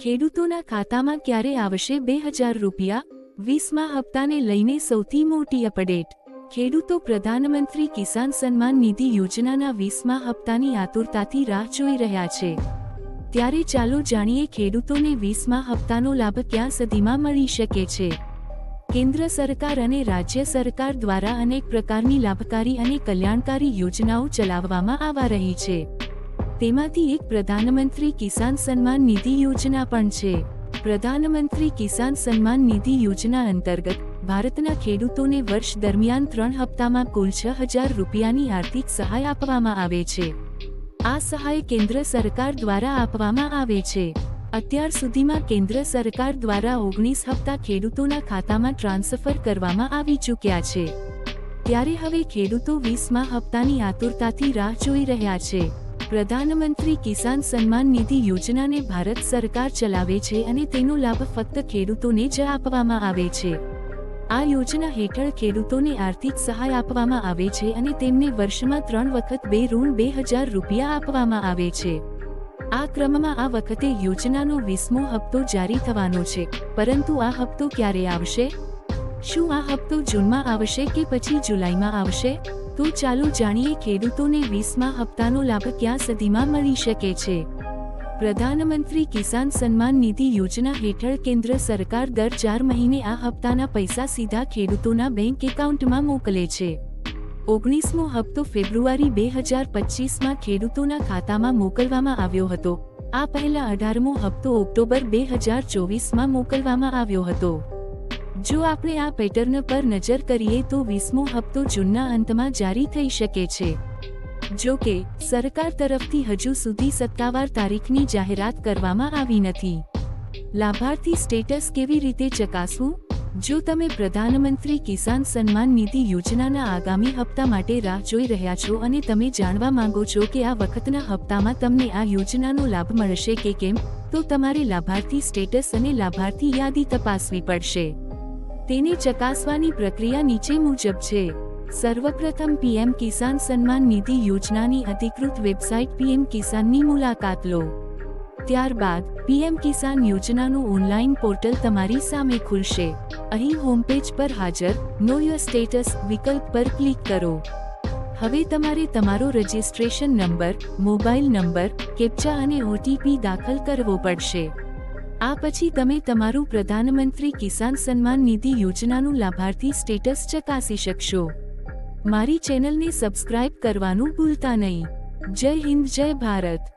ખેડૂતોના ખાતામાં ક્યારે આવશે બે હજાર રૂપિયા? વીસમા હપ્તાને લઈને સૌથી મોટી અપડેટ. ખેડૂતો પ્રધાનમંત્રી કિસાન સન્માન નિધિ યોજનાના વીસમા હપ્તાની આતુરતાથી રાહ જોઈ રહ્યા છે. ત્યારે ચાલો જાણીએ ખેડૂતોને વીસમા હપ્તાનો લાભ ક્યાં સુધીમાં મળી શકે છે. કેન્દ્ર સરકાર અને રાજ્ય સરકાર દ્વારા અનેક પ્રકારની લાભકારી અને કલ્યાણકારી યોજનાઓ ચલાવવામાં આવા રહી છે. તેમાંથી એક પ્રધાનમંત્રી કિસાન સન્માન નિધિ યોજના પણ છે. પ્રધાનમંત્રી કિસાન સન્માન નિધિ યોજના અંતર્ગત ભારતના ખેડૂતોને વર્ષ દરમિયાન ત્રણ હપ્તામાં કુલ છ હજાર રૂપિયાની આર્થિક સહાય આપવામાં આવે છે. આ સહાય કેન્દ્ર સરકાર દ્વારા આપવામાં આવે છે. અત્યાર સુધીમાં કેન્દ્ર સરકાર દ્વારા ઓગણીસ હપ્તા ખેડૂતોના ખાતામાં ટ્રાન્સફર કરવામાં આવી ચૂક્યા છે. ત્યારે હવે ખેડૂતો વીસમાં હપ્તાની આતુરતાથી રાહ જોઈ રહ્યા છે. પ્રધાનમંત્રી કિસાન સન્માન નિધિ યોજનાને ભારત સરકાર ચલાવે છે અને તેનો લાભ ફક્ત ખેડૂતોને જ આપવામાં આવે છે. આ યોજના હેઠળ ખેડૂતોને આર્થિક સહાય આપવામાં આવે છે અને તેમને વર્ષમાં ત્રણ વખત બે ઋણ બે હજાર રૂપિયા આપવામાં આવે છે. આ ક્રમમાં આ વખતે યોજનાનો વીસમો હપ્તો જારી થવાનો છે. પરંતુ આ હપ્તો ક્યારે આવશે? શું આ હપ્તો જૂનમાં આવશે કે પછી જુલાઈમાં આવશે? તો ચાલો જાણીએ ખેડૂતોને વીસમા હપ્તાનો લાભ ક્યાં સુધીમાં મળી શકે છે? પ્રધાનમંત્રી કિસાન સન્માન નિધિ યોજના હેઠળ કેન્દ્ર સરકાર દર ચાર મહિને આ હપ્તાના પૈસા સીધા ખેડૂતોના બેંક એકાઉન્ટમાં મોકલે છે. ઓગણીસમો હપ્તો ફેબ્રુઆરી બે હજાર પચીસમાં ખેડૂતોના ખાતામાં મોકલવામાં આવ્યો હતો. આ પહેલા અઢારમો હપ્તો ઓક્ટોબર બે હજાર ચોવીસમાં મોકલવામાં આવ્યો હતો. જો આપણે આ પેટર્ન પર નજર કરીએ તો વીસમો હપ્તો જૂનના અંતમાં જારી થઈ શકે છે. જો કે, સરકાર તરફથી હજુ સુધી સત્તાવાર તારીખની જાહેરાત કરવામાં આવી નથી. લાભાર્થી સ્ટેટસ કેવી રીતે ચકાસવું? જો તમે પ્રધાનમંત્રી કિસાન સન્માન નિધિ યોજનાના આગામી હપ્તા માટે રાહ જોઈ રહ્યા છો અને તમે જાણવા માંગો છો કે આ વખતના હપ્તામાં તમને આ યોજનાનો લાભ મળશે કે કેમ, તો તમારે લાભાર્થી સ્ટેટસ અને લાભાર્થી યાદી તપાસવી પડશે. તેને ચકાસવાની પ્રક્રિયા નીચે મુજબ છે. સર્વપ્રથમ પીએમ કિસાન સન્માન નિધિ યોજનાની અધિકૃત વેબસાઇટ પીએમ કિસાનની મુલાકાત લો. ત્યારબાદ પીએમ કિસાન યોજનાનું ઓનલાઈન પોર્ટલ તમારી સામે ખુલશે. અહીં હોમપેજ પર હાજર, નો યોર સ્ટેટસ વિકલ્પ પર ક્લિક કરો. હવે તમારે તમારો registration number mobile number, captcha અને ઓટીપી દાખલ કરવો પડશે. આ પછી તમે તમારું પ્રધાનમંત્રી કિસાન સન્માન નિધિ યોજનાનું લાભાર્થી સ્ટેટસ ચકાસી શકશો. મારી ચેનલને સબસ્ક્રાઇબ કરવાનું ભૂલતા નહીં. જય હિન્દ, જય ભારત.